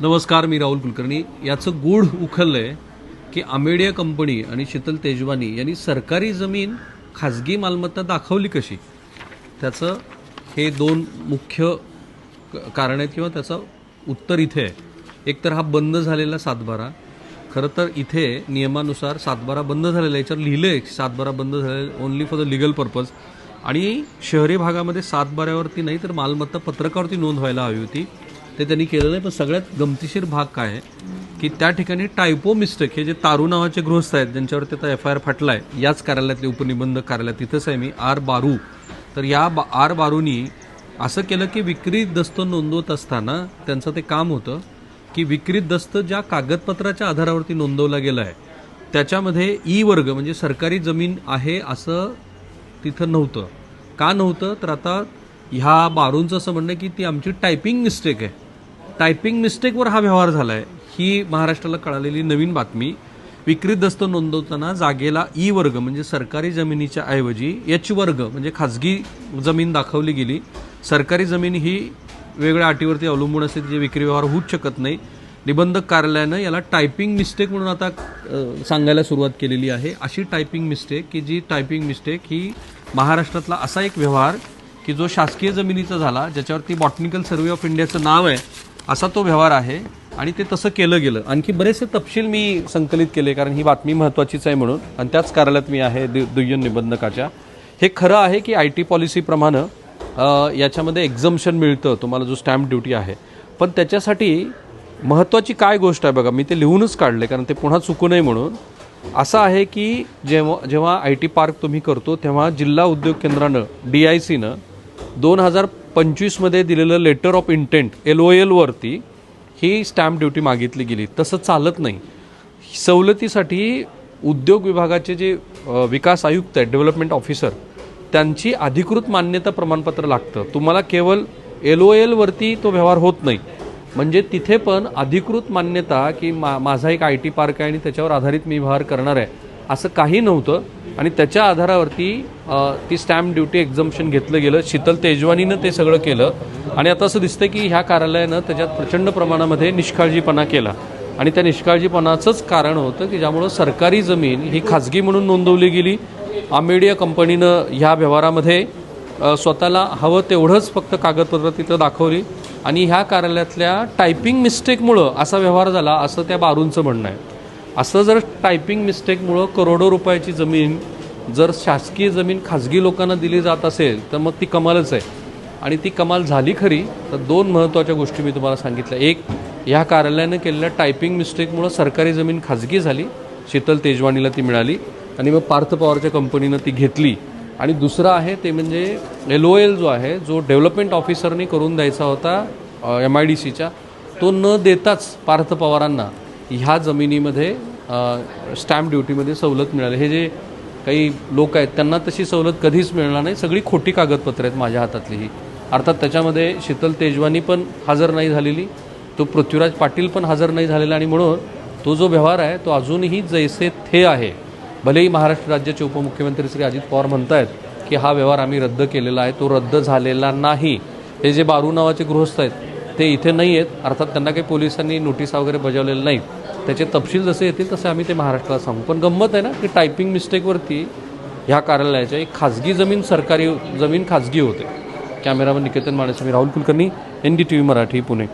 नमस्कार मी राहुल कुलकर्णी. याचं गूढ उखललं आहे की आमेडिया कंपनी आणि शीतल तेजवानी यांनी सरकारी जमीन खाजगी मालमत्ता दाखवली कशी? त्याचं हे दोन मुख्य कारण आहेत किंवा त्याचं उत्तर इथे आहे. एक तर हा बंद झालेला सातबारा. खरं तर इथे नियमानुसार सातबारा बंद झालेला आहे. याच्यावर लिहिलं आहे सातबारा बंद झालेला only for the legal purpose आणि शहरी भागामध्ये सातबाऱ्यावरती नाही तर मालमत्ता पत्रकावरती नोंद व्हायला हवी होती. ते त्यांनी केलं नाही पण सगळ्यात गमतीशीर भाग काय आहे? की त्या ठिकाणी टायपो मिस्टेक हे जे तारू नावाचे गृहस्थ आहेत ज्यांच्यावरती आता एफ आय आर फाटला आहे याच कार्यालयातले उपनिबंधक कार्यालय तिथंच आहे मी आर बारू. तर या बा आर बारूनी असं केलं की विक्री दस्त नोंदवत असताना त्यांचं ते काम होतं की विक्री दस्त ज्या कागदपत्राच्या आधारावरती नोंदवला गेला आहे त्याच्यामध्ये ई वर्ग म्हणजे सरकारी जमीन आहे असं तिथं नव्हतं. का नव्हतं? तर आता ह्या बारूंचं असं म्हणणं आहे की ती आमची टायपिंग मिस्टेक आहे. टायपिंग मिस्टेकवर हा व्यवहार झाला आहे ही महाराष्ट्राला कळालेली नवीन बातमी विक्री दस्त नोंदवताना जागेला ई वर्ग म्हणजे सरकारी जमिनीच्या ऐवजी एच वर्ग म्हणजे खाजगी जमीन दाखवली गेली. सरकारी जमीन ही वेगळ्या अटीवरती अवलंबून असते जे विक्री व्यवहार होऊच शकत नाही. निबंधक कार्यालयानं याला टायपिंग मिस्टेक म्हणून आता सांगायला सुरुवात केलेली आहे. अशी टायपिंग मिस्टेक की जी टायपिंग मिस्टेक ही महाराष्ट्रातला असा एक व्यवहार की जो शासकीय जमिनीचा झाला ज्याच्यावरती बॉटनिकल सर्वे ऑफ इंडियाचं नाव आहे असा तो व्यवहार आहे आणि ते तसं केलं गेलं. आणखी बरेचसे तपशील मी संकलित केले कारण ही बातमी महत्त्वाचीच आहे म्हणून. आणि त्याच कार्यालयात मी आहे दु- दुय्यम निबंधकाच्या. हे खरं आहे की आय टी पॉलिसीप्रमाणे याच्यामध्ये एक्झम्शन मिळतं तुम्हाला जो स्टॅम्प ड्युटी आहे. पण त्याच्यासाठी महत्त्वाची काय गोष्ट आहे बघा मी ते लिहूनच काढले कारण ते पुन्हा चुकू नये म्हणून. असं आहे की जेव्हा जेव्हा आय टी पार्क तुम्ही करतो तेव्हा जिल्हा उद्योग केंद्रानं डी आय सीनं दोन हजार पंचवीसमध्ये दिलेलं letter of intent L O एलवरती ही स्टॅम्प ड्युटी मागितली गेली. तसं चालत नाही. सवलतीसाठी उद्योग विभागाचे जे विकास आयुक्त आहेत डेव्हलपमेंट ऑफिसर त्यांची अधिकृत मान्यता प्रमाणपत्र लागतं. तुम्हाला केवळ एल ओ एलवरती तो व्यवहार होत नाही. म्हणजे तिथे पण अधिकृत मान्यता की मा माझा एक आय टी पार्क आहे आणि त्याच्यावर आधारित मी व्यवहार करणार आहे. असं काही नव्हतं. आणि त्याच्या आधारावरती ती स्टॅम्प ड्युटी एक्झम्पन घेतलं गेलं. शीतल तेजवानीनं ते सगळं केलं. आणि आता असं दिसतं की ह्या कार्यालयानं त्याच्यात प्रचंड प्रमाणामध्ये निष्काळजीपणा केला. आणि त्या निष्काळजीपणाचंच कारण होतं की ज्यामुळं सरकारी जमीन ही खाजगी म्हणून नोंदवली गेली. आमेडिया कंपनीनं ह्या व्यवहारामध्ये स्वतःला हवं तेवढंच फक्त कागदपत्र तिथं दाखवली. आणि ह्या कार्यालयातल्या टायपिंग मिस्टेकमुळं असा व्यवहार झाला असं त्या बारूंचं म्हणणं आहे. असं जर टायपिंग मिस्टेकमुळं करोडो रुपयाची जमीन जर शासकीय जमीन खाजगी लोकांना दिली जात असेल तर मग ती कमालच आहे. आणि ती कमाल झाली खरी तर दोन महत्त्वाच्या गोष्टी मी तुम्हाला सांगितल्या. एक ह्या कार्यालयानं केलेल्या टायपिंग मिस्टेकमुळं सरकारी जमीन खाजगी झाली शीतल तेजवानीला ती मिळाली आणि मग पार्थ पवारच्या कंपनीनं ती घेतली. आणि दुसरं आहे ते म्हणजे एल ओ एल जो आहे जो डेव्हलपमेंट ऑफिसरनी करून द्यायचा होता एम आय डी सीच्या तो न देताच पार्थ पवारांना ह्या जमिनीमध्ये स्टॅम्प ड्युटीमध्ये सवलत मिळाली. हे जे काही लोक आहेत त्यांना तशी सवलत कधीच मिळणार नाही. सगळी खोटी कागदपत्रं आहेत माझ्या हातातली ही. अर्थात त्याच्यामध्ये शीतल तेजवानी पण हजर नाही झालेली तो पृथ्वीराज पाटील पण हजर नाही झालेला आणि म्हणून तो जो व्यवहार आहे तो अजूनही जैसे थे आहे. भलेही महाराष्ट्र राज्याचे उपमुख्यमंत्री श्री अजित पवार म्हणतायत की हा व्यवहार आम्ही रद्द केलेला आहे तो रद्द झालेला नाही. हे जे बारू नावाचे गृहस्थ आहेत ते इथे नाही आहेत. अर्थात त्यांना काही पोलिसांनी नोटीस वगैरे बजावलेलं नाही. त्याचे तपशील जसे येतील तसे आम्ही ते महाराष्ट्राला सांगू. पण गंमत आहे ना की टायपिंग मिस्टेकवरती ह्या कार्यालयाच्या एक खाजगी जमीन सरकारी जमीन खाजगी होते. कॅमेरामन निकेतन माणसे मी Rahul Kulkarni N D T V Marathi Pune.